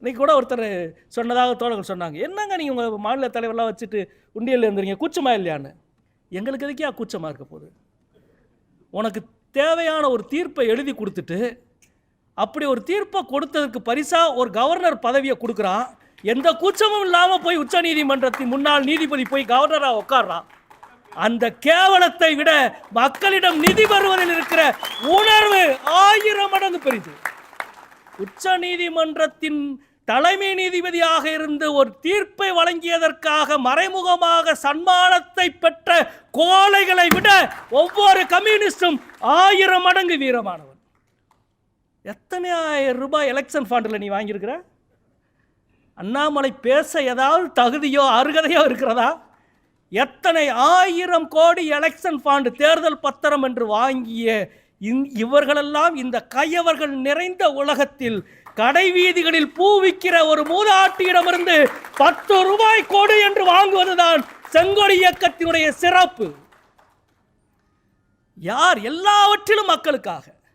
இன்னைக்கு கூட ஒருத்தர் சொன்னதாக தோழர்கள் சொன்னாங்க. என்னங்க நீங்கள் உங்கள் மாநில தலைவர்லாம் வச்சுட்டு உண்டியலில் இருந்துறீங்க கூச்சமாக இல்லையான்னு? எங்களுக்கு எதுக்கே கூச்சமாக இருக்க போகுது? உனக்கு தேவையான ஒரு தீர்ப்பை எழுதி கொடுத்துட்டு அப்படி ஒரு தீர்ப்பை கொடுத்ததுக்கு பரிசாக ஒரு கவர்னர் பதவியை கொடுக்குறான். எந்த கூச்சமும் இல்லாமல் போய் உச்சநீதிமன்றத்தின் முன்னாள் நீதிபதி போய் கவர்னராக உட்கார்றான் அந்த கேவலத்தை விட மக்களிடம் நிதி பெறுவதில் இருக்கிற உணர்வு ஆயிரம் மடங்கு பெரிது. உச்ச நீதிமன்றத்தின் தலைமை நீதிபதியாக இருந்து ஒரு தீர்ப்பை வழங்கியதற்காக மறைமுகமாக சன்மானத்தை பெற்ற கோழைகளை விட ஒவ்வொரு கம்யூனிஸ்டும் ஆயிரம் மடங்கு வீரமானவன். எத்தனை ஆயிரம் ரூபாய் எலெக்ஷன் ஃபண்டில் நீ வாங்கியிருக்கிற? அண்ணாமலை பேச ஏதாவது தகுதியோ அருகதையோ இருக்கிறதா? எத்தனை ஆயிரம் கோடி எலெக்ஷன் ஃபாண்டு தேர்தல் பத்திரம் என்று வாங்கிய இந் இவர்களெல்லாம் இந்த கையவர்கள் நிறைந்த உலகத்தில் கடை வீதிகளில் பூ விற்கிற ஒரு மூதாட்டியிடமிருந்து பத்து ரூபாய் கொடு என்று வாங்குவதுதான் செங்கொடி இயக்கத்தினுடைய சிறப்பு. யார் எல்லாவற்றிலும் மக்களுக்காக.